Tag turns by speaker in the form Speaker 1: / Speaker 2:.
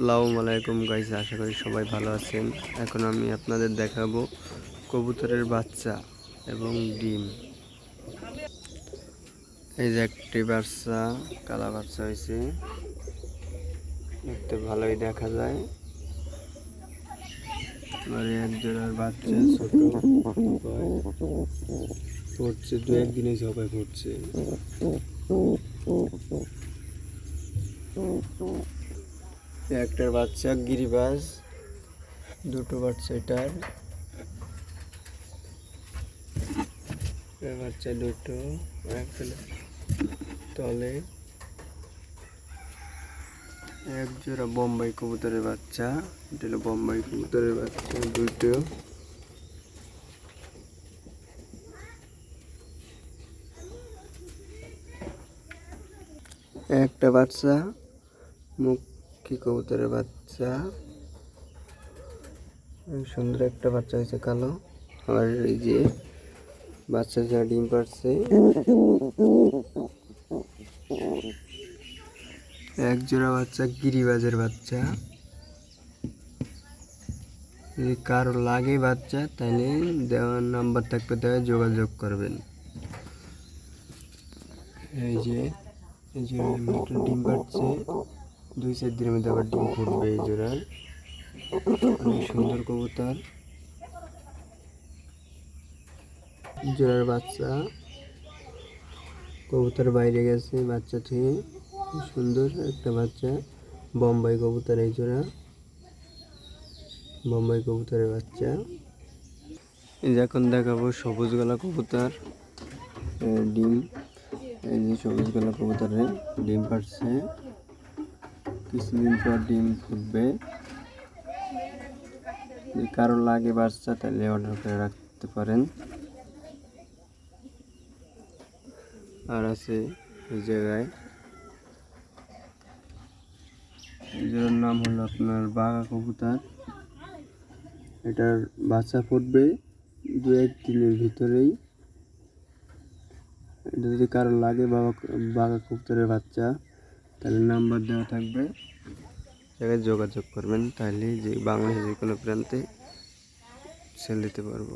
Speaker 1: আসসালামু আলাইকুম গাইস, আশা করি সবাই ভালো আছেন। এখন আমি আপনাদের দেখাবো কবুতরের বাচ্চা এবং ডিম। এই যে একটি বাচ্চা, কালা বাচ্চা হয়েছে। দেখতে ভালোই দেখা যায়। এবারে এক জোড়ার বাচ্চা, ছোট। ফুটছে দু একদিনে ঝপায় ফুটছে একটার বাচ্চা, গিরিবাজ। দুটো বাচ্চা এটার। বাচ্চা দুটো, একটা তলে। এক জোড়া বোম্বাই কবুতরের বাচ্চা। এটা বোম্বাই কবুতরের বাচ্চা, দুটো। একটা বাচ্চা, মুখী কবুতরের বাচ্চা? সুন্দর একটা বাচ্চা হয়েছে, কালো। আর এই যে বাচ্চা যা ডিম পারছে এক জোড়া বাচ্চা, গিরিবাজের বাচ্চা। যদি কারও লাগে বাচ্চা, তাহলে দেওয়ার নাম্বার থাকবে দেওয়া যোগাযোগ করবেন। এই যে এই যে ডিম পাচ্ছে দুই চার দিনের মধ্যে আবার ডিম ফুটবে এই জোড়ার। অনেক সুন্দর কবুতর। জোড়ার বাচ্চা। কবুতর বাইরে গেছে, বাচ্চা থেকে। সুন্দর একটা বাচ্চা। বোম্বাই কবুতর এই জোড়া। বোম্বাই কবুতরের বাচ্চা। এখন দেখাবো সবুজ গলা কবুতর ডিম। এই যে সবুজ গলা কবুতরে ডিম পাড়ছে কিছুদিন পর ডিম ফুটবে। যদি কারও লাগে বাচ্চা, তাহলে অর্ডার করে রাখতে পারেন। আর আছে এই জায়গায়। এটার নাম হলো আপনার বাঘা কবুতর। এটার বাচ্চা ফুটবে দু এক দিনের ভিতরেই। এটা যদি কারও লাগে বাবা বাঘা কবুতরের বাচ্চা। তাহলে নাম্বার দেওয়া থাকবে। জায়গায় যোগাযোগ করবেন, তাহলে যে বাংলাদেশের যে কোনো প্রান্তে সেল দিতে পারব।